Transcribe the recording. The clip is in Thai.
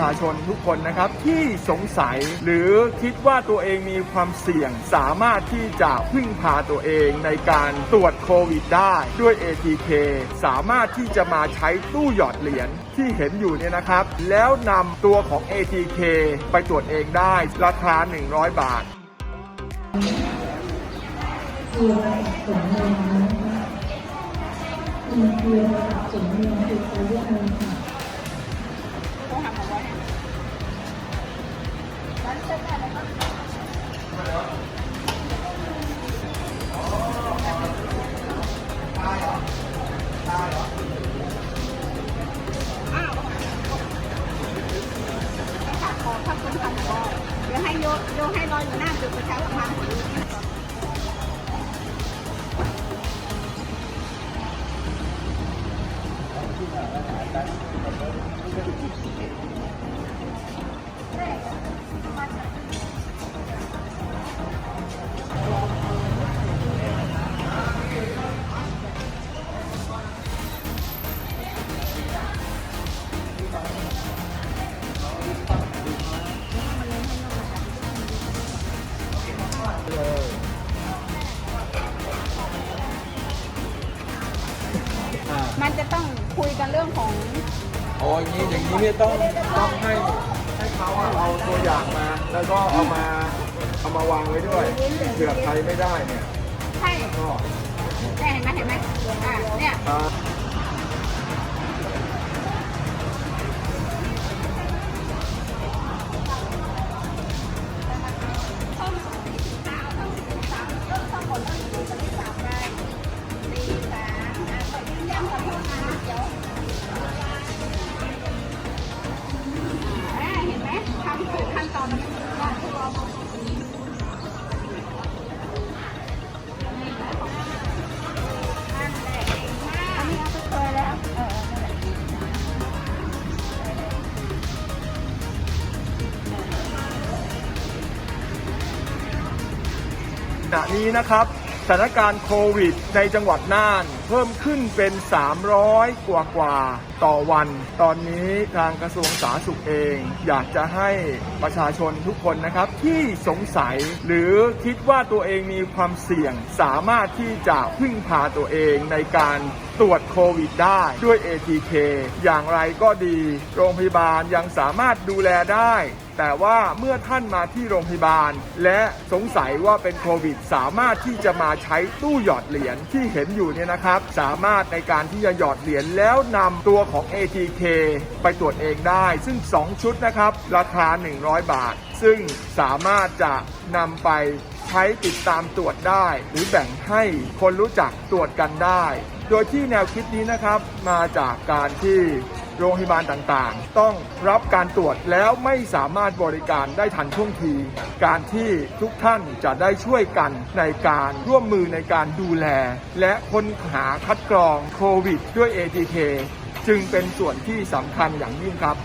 ประชาชนทุกคนนะครับที่สงสัยหรือคิดว่าตัวเองมีความเสี่ยง สามารถที่จะพึ่งพาตัวเองในการตรวจโควิดได้ด้วย ATK สามารถที่จะมาใช้ตู้หยอดเหรียญที่เห็นอยู่เนี่ยนะครับ แล้วนำตัวของ ATK ไปตรวจเองได้ราคา 100 บาทคือสมเด็จนะคะคือคือสมเด็จคือเขาเรียกอะไรค่ะ เดี๋ยวให้โยโยให้รออยู่หน้าจุดประชาสัมพันธ์ของมัน กันเรื่องของอ๋ออย่างนี้อย่างนี้เนี่ยต้องต้องให้ให้เขาเอาตัวอย่างมา แล้วก็เอามาเอามาวางไว้ด้วยเผื่อใครไม่ได้เนี่ยใช่ก็เนี่ยเห็นไหมเห็นไหมอ่าเนี่ย อ่า ขณะนี้นะครับ ถานการณ์โควิด ในจังหวัดน่าน เพิ่มขึ้นเป็น 300 กว่ากว่าต่อวัน ตอนนี้ทางกระทรวงสาธารณสุขเอง อยากจะให้ประชาชนทุกคนนะครับที่สงสัยหรือคิดว่าตัวเองมีความเสี่ยงสามารถที่จะพึ่งพาตัวเองในการ ตรวจโควิดได้ด้วย ATK อย่างไรก็ดี โรงพยาบาลยังสามารถดูแลได้ แต่ว่าเมื่อท่านมาที่โรงพยาบาล และสงสัยว่าเป็นโควิด สามารถที่จะมาใช้ตู้หยอดเหรียญที่เห็นอยู่เนี่ยนะครับ สามารถในการที่จะหยอดเหรียญแล้วนำตัวของ ATK ไปตรวจเองได้ ซึ่ง 2 ชุดนะครับ ราคา 100 บาท ซึ่งสามารถจะนำไปใช้ติดตามตรวจได้ หรือแบ่งให้คนรู้จักตรวจกันได้ โดยที่แนวคิดนี้นะครับมาจากการที่โรงพยาบาลต่างๆ ต้องรับการตรวจแล้วไม่สามารถบริการได้ทันท่วงที การที่ทุกท่านจะได้ช่วยกันในการร่วมมือในการดูแล และค้นหาคัดกรองโควิดด้วย ATK จึงเป็นส่วนที่สำคัญอย่างยิ่งครับ